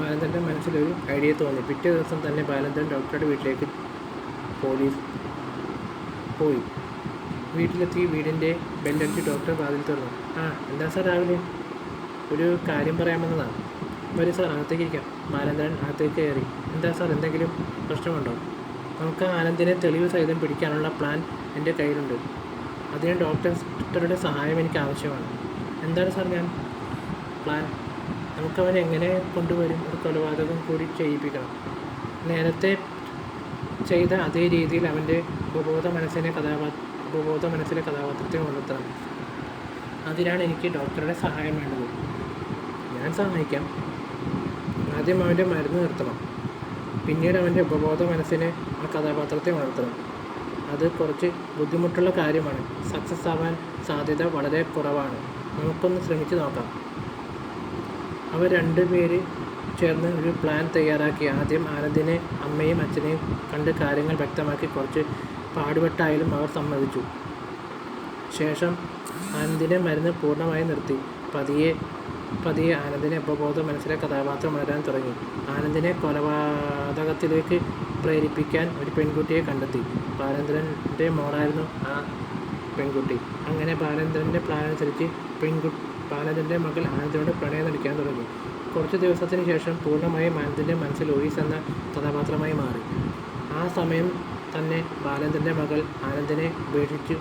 ബാലചന്ദ്രന്റെ മനസ്സിലൊരു ഐഡിയ തോന്നി. പിറ്റേ ദിവസം തന്നെ ബാലചന്ദ്രൻ ഡോക്ടറുടെ വീട്ടിലേക്ക് പോലീസ് പോയി. വീട്ടിലെത്തി വീടിന്റെ ബെല്ലടിച്ച് ഡോക്ടർ വാതിൽ തുറന്നു. ആ എന്താ സാർ രാവിലെ? ഒരു കാര്യം പറയാമെന്നതാണ് വരും സാർ അകത്തേക്ക് ഇരിക്കാം. ബാലചന്ദ്രൻ അകത്തേക്ക് കയറി. എന്താ സാർ എന്തെങ്കിലും പ്രശ്നമുണ്ടോ? നമുക്ക് ആനന്ദിനെ തെളിവ് സഹിതം പിടിക്കാനുള്ള പ്ലാൻ എന്റെ കയ്യിലുണ്ട്. അതിന് ഡോക്ടറുടെ സഹായം എനിക്ക് ആവശ്യമാണ്. എന്താണ് സാർ ഞാൻ? പ്ലാൻ? നമുക്കവൻ എങ്ങനെ കൊണ്ടുവരും? ഒരു കൊലപാതകം കൂടി ചെയ്യിപ്പിക്കണം. നേരത്തെ ചെയ്ത അതേ രീതിയിൽ അവന്റെ ഉപബോധ മനസ്സിനെ കഥാപാ ഉപബോധ മനസ്സിലെ കഥാപാത്രത്തെ കൊണ്ടെത്തണം അതിനാണ് എനിക്ക് ഡോക്ടറുടെ സഹായം വേണ്ടത്. ഞാൻ സഹായിക്കാം. ആദ്യം അവന്റെ മരുന്ന് നിർത്തണം. പിന്നീട് അവന്റെ ഉപബോധ മനസ്സിനെ ആ കഥാപാത്രത്തെ വളർത്തണം. അത് കുറച്ച് ബുദ്ധിമുട്ടുള്ള കാര്യമാണ്. സക്സസ് ആവാൻ സാധ്യത വളരെ കുറവാണ്. നമുക്കൊന്ന് ശ്രമിച്ചു നോക്കാം. അവർ രണ്ടുപേര് ചേർന്ന് ഒരു പ്ലാൻ തയ്യാറാക്കി. ആദ്യം ആനന്ദിനെ അമ്മയും അച്ഛനെയും കണ്ട് കാര്യങ്ങൾ വ്യക്തമാക്കി കുറച്ച് പാടുപെട്ടായാലും അവർ സമ്മതിച്ചു. ശേഷം ആനന്ദിനെ മരുന്ന് പൂർണമായി നിർത്തി. പതിയെ പതിയെ ആനന്ദിനെ ഉപബോധ മനസ്സിലെ കഥാപാത്രം വളരാൻ തുടങ്ങി. ആനന്ദിനെ കൊലപാതകത്തിലേക്ക് പ്രേരിപ്പിക്കാൻ ഒരു പെൺകുട്ടിയെ കണ്ടെത്തി. ബാലേന്ദ്രന്റെ മോളായിരുന്നു ആ പെൺകുട്ടി. അങ്ങനെ ബാലേന്ദ്രന്റെ പ്ലാനനുസരിച്ച് പെൺകു ബാലേന്ദ്രന്റെ മകൾ ആനന്ദിനോട് പ്രണയം നടിക്കാൻ തുടങ്ങി. കുറച്ച് ദിവസത്തിന് ശേഷം പൂർണമായും ആനന്ദിന്റെ മനസ്സിൽ ഒഴീസ് എന്ന കഥാപാത്രമായി മാറി. ആ സമയം തന്നെ ബാലേന്ദ്രന്റെ മകൾ ആനന്ദിനെ ഉപേക്ഷിച്ചു.